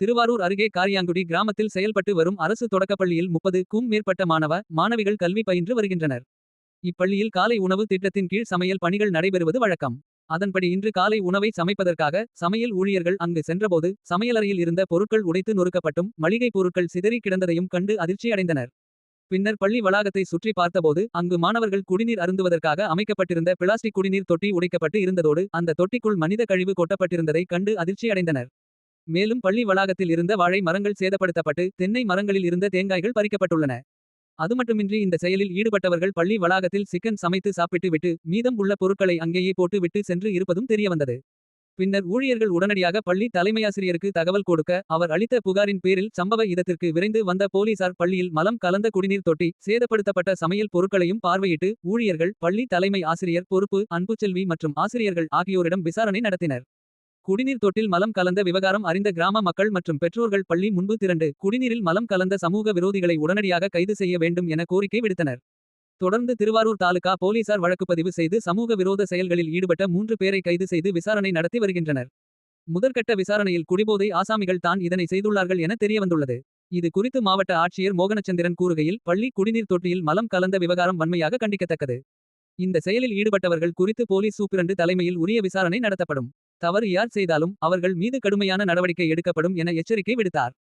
திருவாரூர் அருகே காரியாங்குடி கிராமத்தில் செயல்பட்டு வரும் அரசு தொடக்கப்பள்ளியில் முப்பது கும் மேற்பட்ட மாணவ மாணவிகள் கல்வி பயின்று வருகின்றனர். இப்பள்ளியில் காலை உணவு திட்டத்தின் கீழ் சமையல் பணிகள் நடைபெறுவது வழக்கம். அதன்படி இன்று காலை உணவை சமைப்பதற்காக சமையல் ஊழியர்கள் அங்கு சென்றபோது சமையலறையில் இருந்த பொருட்கள் உடைத்து நொறுக்கப்பட்டும் மளிகை பொருட்கள் சிதறி கிடந்ததையும் கண்டு அதிர்ச்சி அடைந்தனர். பின்னர் பள்ளி வளாகத்தை சுற்றி பார்த்தபோது அங்கு மாணவர்கள் குடிநீர் அருந்துவதற்காக அமைக்கப்பட்டிருந்த பிளாஸ்டிக் குடிநீர் தொட்டி உடைக்கப்பட்டு இருந்ததோடு அந்த தொட்டிக்குள் மனித கழிவு கொட்டப்பட்டிருந்ததை கண்டு அதிர்ச்சியடைந்தனர் மேலும் பள்ளி வளாகத்தில் இருந்த வாழை மரங்கள் சேதப்படுத்தப்பட்டு தென்னை மரங்களில் இருந்த தேங்காய்கள் பறிக்கப்பட்டுள்ளன. அதுமட்டுமின்றி இந்த செயலில் ஈடுபட்டவர்கள் பள்ளி வளாகத்தில் சிக்கன் சமைத்து சாப்பிட்டு விட்டு மீதம் உள்ள பொருட்களை அங்கேயே போட்டு விட்டு சென்று இருப்பதும் தெரியவந்தது. பின்னர் ஊழியர்கள் உடனடியாக பள்ளி தலைமையாசிரியருக்கு தகவல் கொடுக்க அவர் அளித்த புகாரின் பேரில் சம்பவ இடத்திற்கு விரைந்து வந்த போலீசார் பள்ளியில் மலம் கலந்த குடிநீர் தொட்டி சேதப்படுத்தப்பட்ட சமையல் பொருட்களையும் பார்வையிட்டு ஊழியர்கள் பள்ளி தலைமை ஆசிரியர் பொறுப்பு அன்புச்செல்வி மற்றும் ஆசிரியர்கள் ஆகியோரிடம் விசாரணை நடத்தினர். குடிநீர் தொட்டில் மலம் கலந்த விவகாரம் அறிந்த கிராம மக்கள் மற்றும் பெற்றோர்கள் பள்ளி முன்பு திரண்டு குடிநீரில் மலம் கலந்த சமூக விரோதிகளை உடனடியாக கைது செய்ய வேண்டும் என கோரிக்கை விடுத்தனர். தொடர்ந்து திருவாரூர் தாலுகா போலீசார் வழக்குப்பதிவு செய்து சமூக விரோத செயல்களில் ஈடுபட்ட மூன்று பேரை கைது செய்து விசாரணை நடத்தி வருகின்றனர். முதற்கட்ட விசாரணையில் குடிபோதை ஆசாமிகள் தான் இதனை செய்துள்ளார்கள் என தெரியவந்துள்ளது. இது குறித்து மாவட்ட ஆட்சியர் மோகனச்சந்திரன் கூறுகையில் பள்ளி குடிநீர் தொட்டியில் மலம் கலந்த விவகாரம் வன்மையாக கண்டிக்கத்தக்கது. இந்த செயலில் ஈடுபட்டவர்கள் குறித்து போலீஸ் சூப்பிரண்டு தலைமையில் உரிய விசாரணை நடத்தப்படும். தவறு யார் செய்தாலும் அவர்கள் மீது கடுமையான நடவடிக்கை எடுக்கப்படும் என எச்சரிக்கை விடுத்தார்.